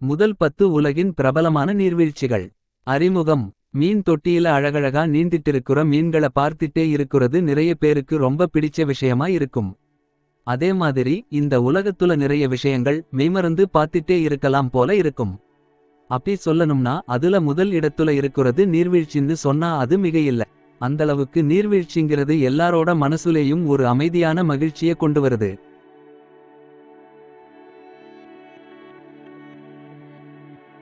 முதல் பத்து உலகின் பிரபலமான நீர்வீழ்ச்சிகள். அறிமுகம். மீன் தொட்டியில அழகழகா நீந்திட்டிருக்குற மீன்கள பார்த்திட்டே இருக்கிறது நிறைய பேருக்கு ரொம்ப பிடிச்ச விஷயமா இருக்கும். அதே மாதிரி இந்த உலகத்துல நிறைய விஷயங்கள் மெய்மறந்து பார்த்துட்டே இருக்கலாம் போல இருக்கும். அப்படி சொல்லணும்னா அதுல முதல் இடத்துல இருக்கிறது நீர்வீழ்ச்சின்னு சொன்னா அது மிகையில்ல. அந்தளவுக்கு நீர்வீழ்ச்சிங்கிறது எல்லாரோட மனசுலேயும் ஒரு அமைதியான மகிழ்ச்சியை கொண்டு வருது.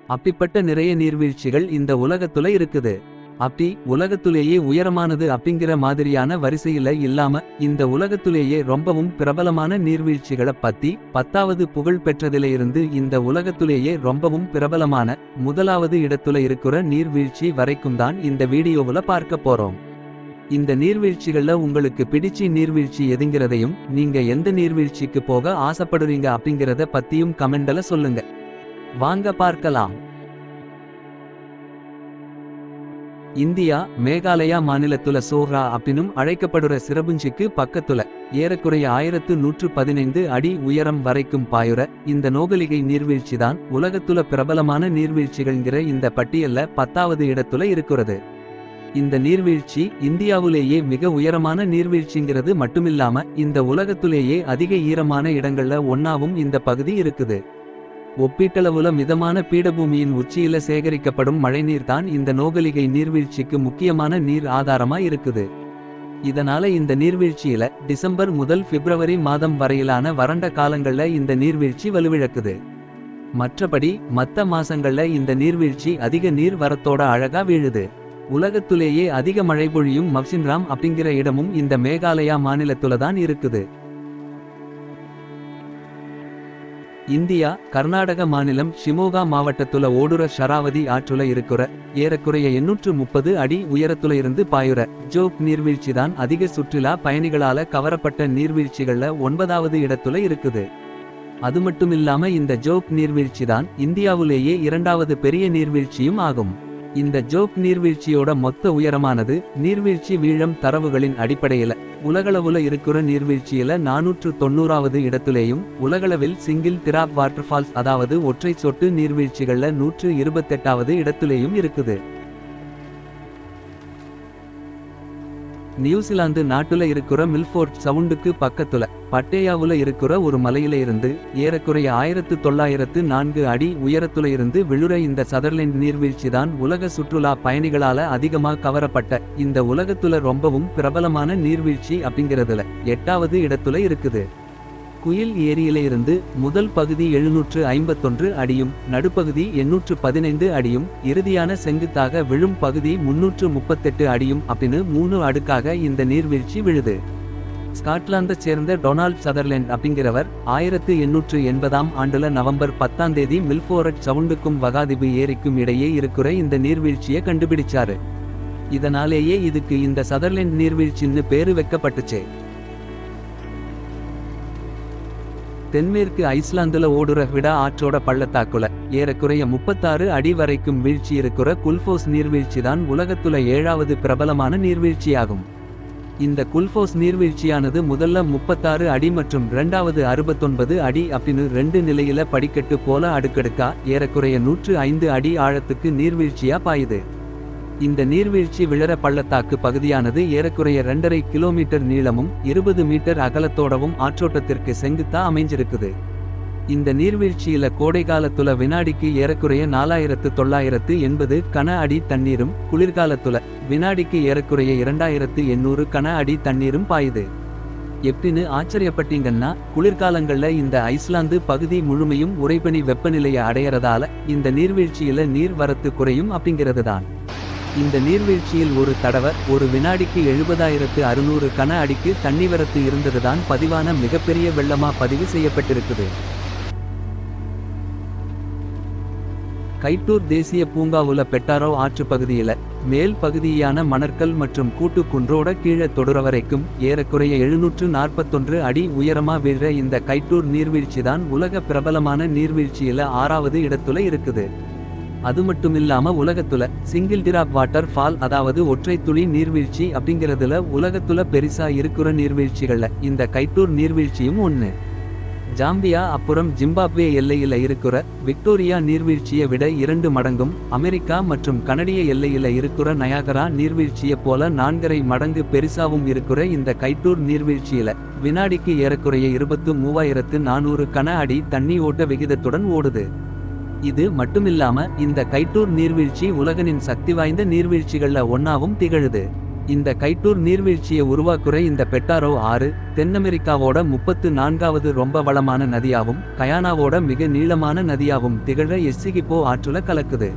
அப்படிப்பட்ட நிறைய நீர்வீழ்ச்சிகள் இந்த உலகத்துல இருக்குது. அப்படி உலகத்துலேயே உயரமானது அப்படிங்கிற மாதிரியான வரிசையில இல்லாம இந்த உலகத்திலேயே ரொம்பவும் பிரபலமான நீர்வீழ்ச்சிகளை பத்தி பத்தாவது புகழ் பெற்றதில இருந்து இந்த உலகத்திலேயே ரொம்பவும் பிரபலமான முதலாவது இடத்துல இருக்கிற நீர்வீழ்ச்சி வரைக்கும் தான் இந்த வீடியோவுல பார்க்க போறோம். இந்த நீர்வீழ்ச்சிகள்ல உங்களுக்கு பிடிச்சி நீர்வீழ்ச்சி எதுங்கிறதையும் நீங்க எந்த நீர்வீழ்ச்சிக்கு போக ஆசைப்படுறீங்க அப்படிங்கிறத பத்தியும் கமெண்ட்ல சொல்லுங்க. வாங்க பார்க்கலாம். இந்தியா மேகாலயா மாநிலத்துல சோஹ்ரா அப்படின்னும் அழைக்கப்படுற சிறபுஞ்சிக்கு பக்கத்துல ஏறக்குறைய ஆயிரத்து நூற்று பதினைந்து அடி உயரம் வரைக்கும் பாயுற இந்த நோகலிகை நீர்வீழ்ச்சிதான் உலகத்துல பிரபலமான நீர்வீழ்ச்சிகள்ங்கிற இந்த பட்டியல்ல பத்தாவது இடத்துல இருக்கிறது. இந்த நீர்வீழ்ச்சி இந்தியாவிலேயே மிக உயரமான நீர்வீழ்ச்சிங்கிறது மட்டுமில்லாம இந்த உலகத்திலேயே அதிக ஈரமான இடங்கள்ல ஒன்னாவும் இந்த பகுதி இருக்குது. ஒப்பீட்டளவுல மிதமான பீடபூமியின் உச்சியில சேகரிக்கப்படும் மழைநீர் தான் இந்த நோகலிகை நீர்வீழ்ச்சிக்கு முக்கியமான நீர் ஆதாரமா இருக்குது. இதனால இந்த நீர்வீழ்ச்சியில டிசம்பர் முதல் பிப்ரவரி மாதம் வரையிலான வறண்ட காலங்கள்ல இந்த நீர்வீழ்ச்சி வலுவிழக்குது. மற்றபடி மத்த மாசங்கள்ல இந்த நீர்வீழ்ச்சி அதிக நீர் வரத்தோட அழகா வீழுது. உலகத்திலேயே அதிக மழை பொழியும் மப்சின்ராம் அப்படிங்கிற இடமும் இந்த மேகாலயா மாநிலத்துல தான் இருக்குது. இந்தியா கர்நாடக மாநிலம் ஷிமோகா மாவட்டத்துல ஓடுற ஷராவதி ஆற்றுல இருக்கிற ஏறக்குறைய எண்ணூற்று முப்பது அடி உயரத்துல இருந்து பாயுற ஜோக் நீர்வீழ்ச்சி தான் அதிக சுற்றுலா பயணிகளால கவரப்பட்ட நீர்வீழ்ச்சிகள்ல ஒன்பதாவது இடத்துல இருக்குது. அது மட்டுமில்லாம இந்த ஜோக் நீர்வீழ்ச்சி தான் இந்தியாவிலேயே இரண்டாவது பெரிய நீர்வீழ்ச்சியும் ஆகும். இந்த ஜோக் நீர்வீழ்ச்சியோட மொத்த உயரமானது நீர்வீழ்ச்சி வீழம் தரவுகளின் அடிப்படையில. உலகளவுல இருக்கிற நீர்வீழ்ச்சியில நானூற்று தொண்ணூறாவது இடத்திலேயும் உலகளவில் சிங்கிள் திராப் வாட்டர்ஃபால்ஸ் அதாவது ஒற்றை சொட்டு நீர்வீழ்ச்சிகள்ல நூற்று இருபத்தெட்டாவது இடத்திலேயும் இருக்குது. நியூசிலாந்து நாட்டுல இருக்கிற மில்ஃபோர்ட் சவுண்டுக்கு பக்கத்துல பட்டேயாவுல இருக்கிற ஒரு மலையில இருந்து ஏறக்குறைய ஆயிரத்து தொள்ளாயிரத்து நான்கு அடி உயரத்துல இருந்து விழுற இந்த சதர்லேண்ட் நீர்வீழ்ச்சி தான் உலக சுற்றுலா பயணிகளால அதிகமா கவரப்பட்ட இந்த உலகத்துல ரொம்பவும் பிரபலமான நீர்வீழ்ச்சி அப்படிங்கிறதுல எட்டாவது இடத்துல இருக்குது. குயில் ஏரியிலிருந்து முதல் பகுதி எழுநூற்று ஐம்பத்தொன்று அடியும் நடுப்பகுதி எண்ணூற்று பதினைந்து அடியும் இறுதியான செங்குத்தாக விழும் பகுதி முன்னூற்று முப்பத்தெட்டு அடியும் அப்படின்னு மூணு அடுக்காக இந்த நீர்வீழ்ச்சி விழுது. ஸ்காட்லாந்தைச் சேர்ந்த டொனால்ட் சதர்லேண்ட் அப்படிங்கிறவர் ஆயிரத்து எண்ணூற்று எண்பதாம் ஆண்டுல நவம்பர் பத்தாம் தேதி மில்ஃபோரட் சவுண்டுக்கும் வகாதிபு ஏரிக்கும் இடையே இருக்கிற இந்த நீர்வீழ்ச்சியை கண்டுபிடிச்சாரு. இதனாலேயே இதுக்கு இந்த சதர்லேண்ட் நீர்வீழ்ச்சின்னு பேரு வைக்கப்பட்டுச்சு. தென்மேற்கு ஐஸ்லாந்துல ஓடுற விடா ஆற்றோட பள்ளத்தாக்குல. ஏறக்குறைய முப்பத்தாறு அடி வரைக்கும் வீழ்ச்சி இருக்கிற குல்ஃபோஸ் நீர்வீழ்ச்சி தான் உலகத்துல ஏழாவது பிரபலமான நீர்வீழ்ச்சியாகும். இந்த குல்ஃபோஸ் நீர்வீழ்ச்சியானது முதல்ல முப்பத்தாறு அடி மற்றும் இரண்டாவது அறுபத்தொன்பது அடி அப்படின்னு ரெண்டு நிலையில படிக்கட்டு போல அடுக்கடுக்கா ஏறக்குறைய நூற்று ஐந்து அடி ஆழத்துக்கு நீர்வீழ்ச்சியா பாயுது. இந்த நீர்வீழ்ச்சி விழற பள்ளத்தாக்கு பகுதியானது ஏறக்குறைய ரெண்டரை கிலோமீட்டர் நீளமும் இருபது மீட்டர் அகலத்தோடவும் ஆற்றோட்டத்திற்கு செங்குத்தா அமைஞ்சிருக்குது. இந்த நீர்வீழ்ச்சியில கோடைகாலத்துல வினாடிக்கு ஏறக்குறைய நாலாயிரத்து தொள்ளாயிரத்து எண்பது கன அடி தண்ணீரும் குளிர்காலத்துல வினாடிக்கு ஏறக்குறைய இரண்டாயிரத்து எண்ணூறு கன அடி தண்ணீரும் பாயுது. எப்படின்னு ஆச்சரியப்பட்டீங்கன்னா குளிர்காலங்கள்ல இந்த ஐஸ்லாந்து பகுதி முழுமையும் உறைபனி வெப்பநிலையை அடையறதால இந்த நீர்வீழ்ச்சியில நீர் வரத்து குறையும் அப்படிங்கிறது தான் இந்த நீர்வீழ்ச்சியில் ஒரு தடவை ஒரு வினாடிக்கு எழுபதாயிரத்து அறுநூறு கன அடிக்கு தண்ணிவரத்து இருந்ததுதான் பதிவான மிகப்பெரிய வெள்ளமா பதிவு செய்யப்பட்டிருக்குது. கைட்டூர் தேசிய பூங்காவுல பெட்டாரோ ஆற்று பகுதியில மேல் பகுதியான மணற்கல் மற்றும் கூட்டு குன்றோட கீழே தொடர வரைக்கும் ஏறக்குறைய எழுநூற்று நாற்பத்தொன்று அடி உயரமா வீழ்ற இந்த கைட்டூர் நீர்வீழ்ச்சி தான் உலக பிரபலமான நீர்வீழ்ச்சியில ஆறாவது இடத்துல இருக்குது. அது மட்டும் இல்லாம உலகத்துல சிங்கிள் டிராப் வாட்டர் ஃபால் அதாவது ஒற்றை துளி நீர்வீழ்ச்சி அப்படிங்கறதுல உலகத்துல பெரிசா இருக்கிற நீர்வீழ்ச்சிகள்ல இந்த கைட்டூர் நீர்வீழ்ச்சியும் ஒண்ணு. ஜாம்பியா அப்புறம் ஜிம்பாப்வே எல்லையில இருக்கிற விக்டோரியா நீர்வீழ்ச்சியை விட இரண்டு மடங்கும் அமெரிக்கா மற்றும் கனடிய எல்லையில இருக்கிற நயாகரா நீர்வீழ்ச்சியை போல நான்கரை மடங்கு பெரிசாவும் இருக்கிற இந்த கைட்டூர் நீர்வீழ்ச்சியில வினாடிக்கு ஏறக்குறைய இருபத்து மூவாயிரத்து நானூறு கன அடி தண்ணி ஓட்ட விகிதத்துடன் ஓடுது. இது மட்டுமில்லாம இந்த கைட்டூர் நீர்வீழ்ச்சி உலகனின் சக்தி வாய்ந்த நீர்வீழ்ச்சிகள்ல ஒன்னாவும் திகழுது. இந்த கைட்டூர் நீர்வீழ்ச்சியை உருவாக்குற இந்த பெட்டாரோ ஆறு தென் அமெரிக்காவோட முப்பத்து நான்காவது ரொம்ப வளமான நதியாகவும் கயானாவோட மிக நீளமான நதியாவும் திகழ எஸ்ஸிகிப்போ ஆற்றுல கலக்குது.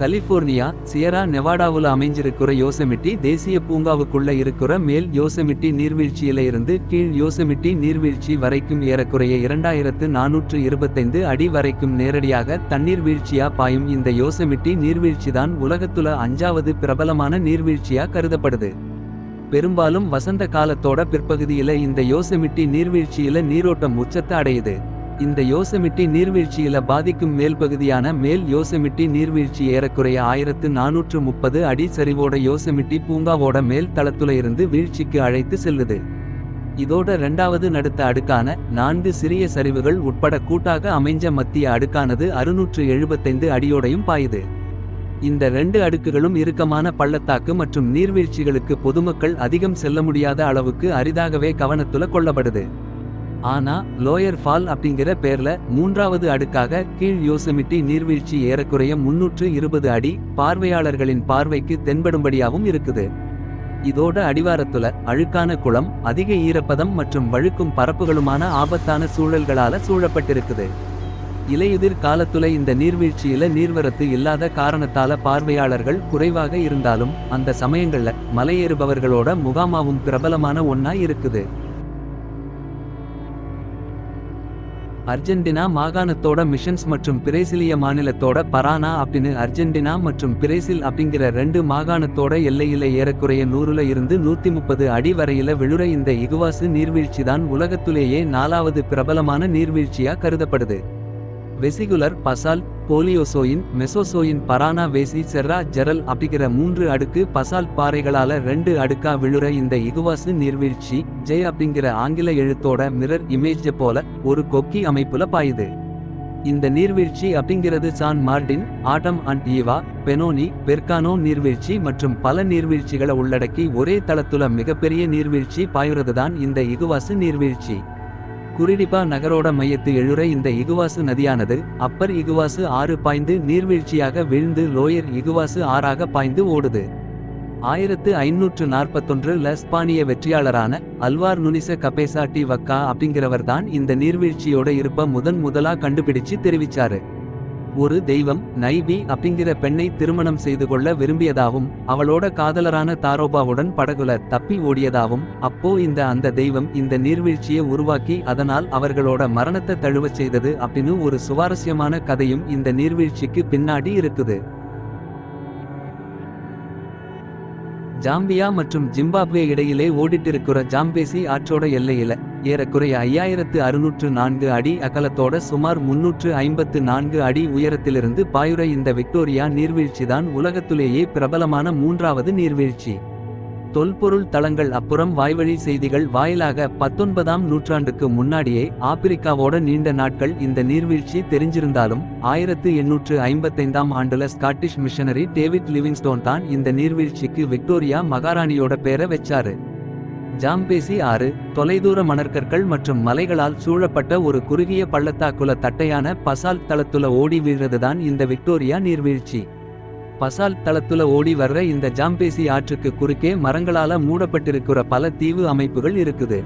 கலிபோர்னியா சியரா நெவாடாவில் அமைஞ்சிருக்கிற யோசெமிட்டி தேசிய பூங்காவுக்குள்ள இருக்கிற மேல் யோசமிட்டி நீர்வீழ்ச்சியில இருந்து கீழ் யோசமிட்டி நீர்வீழ்ச்சி வரைக்கும் ஏறக்குறைய இரண்டாயிரத்து நானூற்று இருபத்தைந்து அடி வரைக்கும் நேரடியாக தண்ணீர் வீழ்ச்சியா பாயும் இந்த யோசமிட்டி நீர்வீழ்ச்சிதான் உலகத்துல அஞ்சாவது பிரபலமான நீர்வீழ்ச்சியா கருதப்படுது. பெரும்பாலும் வசந்த காலத்தோட பிற்பகுதியில இந்த யோசமிட்டி நீர்வீழ்ச்சியில நீரோட்டம் உச்சத்தை அடையுது. இந்த யோசமிட்டி நீர்வீழ்ச்சியில பாதிக்கும் மேல் பகுதியான மேல் யோசமிட்டி நீர்வீழ்ச்சி ஏறக்குறைய ஆயிரத்து நானூற்று முப்பது அடி சரிவோட யோசமிட்டி பூங்காவோட மேல் தளத்துல இருந்து வீழ்ச்சிக்கு அழைத்து செல்லுது. இதோட ரெண்டாவது நடுத்த அடுக்கான நான்கு சிறிய சரிவுகள் உட்பட கூட்டாக அமைஞ்ச மத்திய அடுக்கானது அறுநூற்று எழுபத்தைந்து அடியோடையும் பாயுது. இந்த ரெண்டு அடுக்குகளும் இறுக்கமான பள்ளத்தாக்கு மற்றும் நீர்வீழ்ச்சிகளுக்கு பொதுமக்கள் அதிகம் செல்ல முடியாத அளவுக்கு அரிதாகவே கவனத்துல கொள்ளப்படுது. ஆனா லோயர் ஃபால் அப்படிங்கிற பேர்ல மூன்றாவது அடுக்காக கீழ் யோசமிட்டி நீர்வீழ்ச்சி ஏறக்குறைய முன்னூற்று இருபது அடி பார்வையாளர்களின் பார்வைக்கு தென்படும்படியாகவும் இருக்குது. இதோட அடிவாரத்துல அழுக்கான குளம் அதிக ஈரப்பதம் மற்றும் வழுக்கும் பரப்புகளுமான ஆபத்தான சூழல்களால சூழப்பட்டிருக்குது. இலையுதிர் காலத்துல இந்த நீர்வீழ்ச்சியில நீர்வரத்து இல்லாத காரணத்தால பார்வையாளர்கள் குறைவாக இருந்தாலும் அந்த சமயங்கள்ல மலையேறுபவர்களோட முகாமாவும் பிரபலமான ஒன்னா இருக்குது. அர்ஜென்டினா மாகாணத்தோட மிஷன்ஸ் மற்றும் பிரேசிலிய மாநிலத்தோட பரானா அப்படின்னு அர்ஜென்டினா மற்றும் பிரேசில் அப்படிங்கிற ரெண்டு மாகாணத்தோட எல்லையில ஏறக்குறைய நூறுல இருந்து நூத்தி முப்பது அடி வரையில விழுற இந்த இகுவாசு நீர்வீழ்ச்சிதான் உலகத்திலேயே நாலாவது பிரபலமான நீர்வீழ்ச்சியா கருதப்படுது. வெசிகுலர் பசால் போலியோசோயின் மெசோசோயின் பரானா வேசி செர்ரா ஜெரல் அப்படிங்கிற மூன்று அடுக்கு பசால் பாறைகளால ரெண்டு அடுக்கா விழுற இந்த இகுவாசு நீர்வீழ்ச்சி ஜெய் அப்படிங்கிற ஆங்கில எழுத்தோட மிரர் இமேஜ் போல ஒரு கொக்கி அமைப்புல பாயுது. இந்த நீர்வீழ்ச்சி அப்படிங்கிறது San Martin Adam and Eva Benoni பெர்கானோ நீர்வீழ்ச்சி மற்றும் பல நீர்வீழ்ச்சிகளை உள்ளடக்கி ஒரே தளத்துல மிகப்பெரிய நீர்வீழ்ச்சி பாயுறதுதான் இந்த இகுவாசு நீர்வீழ்ச்சி. குரிடிபா நகரோட மையத்து எழுற இந்த இகுவாசு நதியானது அப்பர் இகுவாசு ஆறு பாய்ந்து நீர்வீழ்ச்சியாக வீழ்ந்து லோயர் இகுவாசு ஆறாக பாய்ந்து ஓடுது. ஆயிரத்து ஐநூற்று நாற்பத்தொன்றுல ஸ்பானிய வெற்றியாளரான அல்வார் நுனிச கபேசா டி வக்கா அப்படிங்கிறவர் தான் இந்த நீர்வீழ்ச்சியோட இருப்ப முதன் முதலா கண்டுபிடிச்சு தெரிவிச்சாரு. ஒரு தெய்வம் நைபி அப்படிங்கிற பெண்ணை திருமணம் செய்து கொள்ள விரும்பியதாகவும் அவளோட காதலரான தாரோபாவுடன் படகுல தப்பி ஓடியதாகவும் அப்போ இந்த அந்த தெய்வம் இந்த நீர்வீழ்ச்சியை உருவாக்கி அதனால் அவர்களோட மரணத்தை தழுவச் செய்தது அப்படின்னு ஒரு சுவாரஸ்யமான கதையும் இந்த நீர்வீழ்ச்சிக்கு பின்னாடி இருக்குது. ஜாம்பியா மற்றும் ஜிம்பாப்வே இடையிலே ஓடிட்டிருக்கிற ஜாம்பேசி ஆற்றோட எல்லையில ஏறக்குறைய ஐயாயிரத்து அறுநூற்று நான்கு அடி அகலத்தோட சுமார் முன்னூற்று ஐம்பத்து நான்கு அடி உயரத்திலிருந்து பாயுற இந்த விக்டோரியா நீர்வீழ்ச்சிதான் உலகத்திலேயே பிரபலமான மூன்றாவது நீர்வீழ்ச்சி. தொல்பொருள் தளங்கள் அப்புறம் வாய்வழி செய்திகள் வாயிலாக பத்தொன்பதாம் நூற்றாண்டுக்கு முன்னாடியே ஆப்பிரிக்காவோட நீண்ட நாட்கள் இந்த நீர்வீழ்ச்சி தெரிஞ்சிருந்தாலும் ஆயிரத்து எண்ணூற்று ஐம்பத்தைந்தாம் ஆண்டுல ஸ்காட்டிஷ் மிஷனரி டேவிட் லிவிங்ஸ்டோன் தான் இந்த நீர்வீழ்ச்சிக்கு விக்டோரியா மகாராணியோட பேரை வச்சாரு. ஜாம்பேசி ஆறு தொலைதூர மணற்கற்கள் மற்றும் மலைகளால் சூழப்பட்ட ஒரு குறுகிய பள்ளத்தாக்குல தட்டையான பசால் தளத்துல ஓடி வீழ்றதுதான் இந்த விக்டோரியா நீர்வீழ்ச்சி. பசால் தளத்துல ஓடி வர்ற இந்த ஜாம்பேசி ஆற்றுக்கு குறுக்கே மரங்களால மூடப்பட்டிருக்கிற பல தீவு அமைப்புகள் இருக்குது.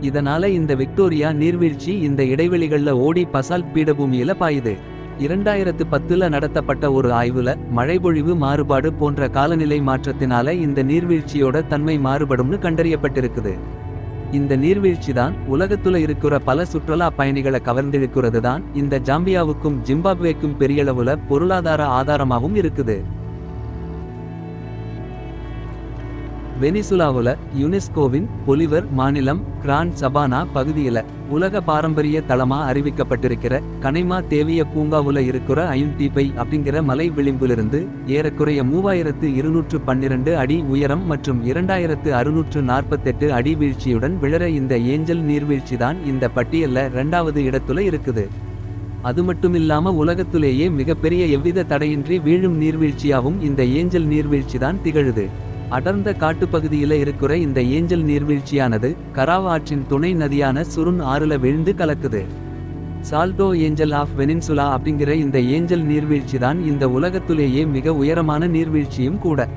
இதனால இந்த விக்டோரியா நீர்வீழ்ச்சி இந்த இடைவெளிகள்ல ஓடி பசால் பீடபூமியில பாயுது. இரண்டாயிரத்து பத்துல நடத்தப்பட்ட ஒரு ஆய்வுல மழைபொழிவு மாறுபாடு போன்ற காலநிலை மாற்றத்தினால இந்த நீர்வீழ்ச்சியோட தன்மை மாறுபடும்னு கண்டறியப்பட்டிருக்குது. இந்த நீர்வீழ்ச்சி தான் உலகத்துல இருக்கிற பல சுற்றுலா பயணிகளை கவர்ந்திழுக்கிறது தான் இந்த ஜாம்பியாவுக்கும் ஜிம்பாப்வேக்கும் பெரியளவுல பொருளாதார ஆதாரமாகவும் இருக்குது. வெனிசுலாவுல யுனெஸ்கோவின் பொலிவர் மாநிலம் கிரான் சபானா பகுதியில உலக பாரம்பரிய தளமா அறிவிக்கப்பட்டிருக்கிற கனைமா தேவிய பூங்காவுல இருக்கிற அயுன்டிபை அப்படிங்கிற மலை விளிம்பிலிருந்து ஏறக்குறைய மூவாயிரத்து இருநூற்று பன்னிரண்டு அடி உயரம் மற்றும் இரண்டாயிரத்து அறுநூற்று நாற்பத்தெட்டு அடி வீழ்ச்சியுடன் விழற இந்த ஏஞ்சல் நீர்வீழ்ச்சி தான் இந்த பட்டியல்ல ரெண்டாவது இடத்துல இருக்குது. அது மட்டுமில்லாம உலகத்திலேயே மிகப்பெரிய எவ்வித தடையின்றி வீழும் நீர்வீழ்ச்சியாகவும் இந்த ஏஞ்சல் நீர்வீழ்ச்சி தான் திகழுது. அடர்ந்த காட்டுப்பகுதியில இருக்கிற இந்த ஏஞ்சல் நீர்வீழ்ச்சியானது கராவ் ஆற்றின் துணை நதியான சுருன் ஆறுல விழுந்து கலக்குது. சால்டோ ஏஞ்சல் ஆஃப் வெனின்சுலா அப்படிங்கிற இந்த ஏஞ்சல் நீர்வீழ்ச்சி தான் இந்த உலகத்திலேயே மிக உயரமான நீர்வீழ்ச்சியும் கூட.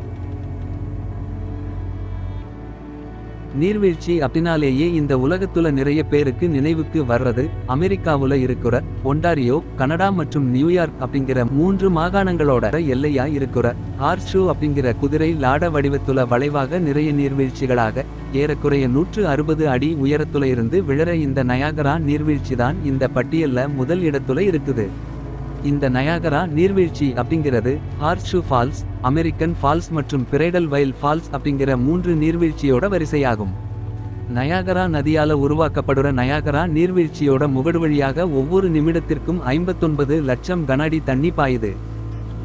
நீர்வீழ்ச்சி அப்படின்னாலேயே இந்த உலகத்துல நிறைய பேருக்கு நினைவுக்கு வர்றது அமெரிக்காவுல இருக்கிற ஒண்டாரியோ கனடா மற்றும் நியூயார்க் அப்படிங்கிற மூன்று மாகாணங்களோட எல்லையா இருக்கிற ஹார்ஷூ அப்படிங்கிற குதிரை லாட வடிவத்துல வளைவாக நிறைய நீர்வீழ்ச்சிகளாக ஏறக்குறைய நூற்று அறுபது அடி உயரத்துல இருந்து விழற இந்த நயாகரா நீர்வீழ்ச்சி தான் இந்த பட்டியல்ல முதல் இடத்துல இருக்குது. இந்த நயாகரா நீர்வீழ்ச்சி அப்படிங்கிறது ஹார்ஷூ ஃபால்ஸ் அமெரிக்கன் ஃபால்ஸ் மற்றும் பிரைடல் வைல் ஃபால்ஸ் அப்படிங்கிற மூன்று நீர்வீழ்ச்சியோட வரிசையாகும். நயாகரா நதியால உருவாக்கப்படுற நயாகரா நீர்வீழ்ச்சியோட முகடு வழியாக ஒவ்வொரு நிமிடத்திற்கும் ஐம்பத்தொன்பது லட்சம் கனஅடி தண்ணி பாயுது.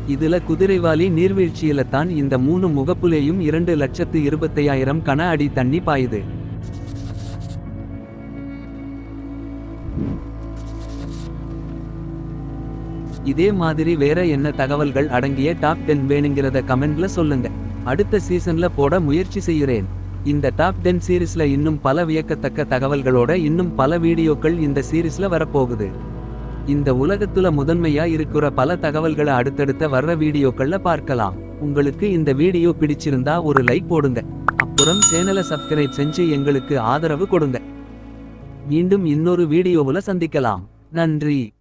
இதுல குதிரைவாலி நீர்வீழ்ச்சியில தான் இந்த மூணு முகப்புலேயும் இரண்டு லட்சத்து இருபத்தையாயிரம் கன அடி தண்ணி பாயுது. இதே மாதிரி வேற என்ன தகவல்கள் அடங்கிய டாப் டென் வேணுங்கிறத கமெண்ட்ல சொல்லுங்க. அடுத்த சீசன்ல போட முயற்சி செய்கிறேன். இந்த டாப் டென் சீரீஸ்ல இன்னும் பல வியக்கத்தக்க தகவல்களோட இன்னும் பல வீடியோக்கள் இந்த சீரீஸ்ல வரப்போகுது. இந்த உலகத்துல முதன்மையா இருக்கிற பல தகவல்களை அடுத்தடுத்த வர்ற வீடியோக்கள்ல பார்க்கலாம். உங்களுக்கு இந்த வீடியோ பிடிச்சிருந்தா ஒரு லைக் போடுங்க. அப்புறம் சேனலை சப்ஸ்கிரைப் செஞ்சு எங்களுக்கு ஆதரவு கொடுங்க. மீண்டும் இன்னொரு வீடியோவுல சந்திக்கலாம். நன்றி.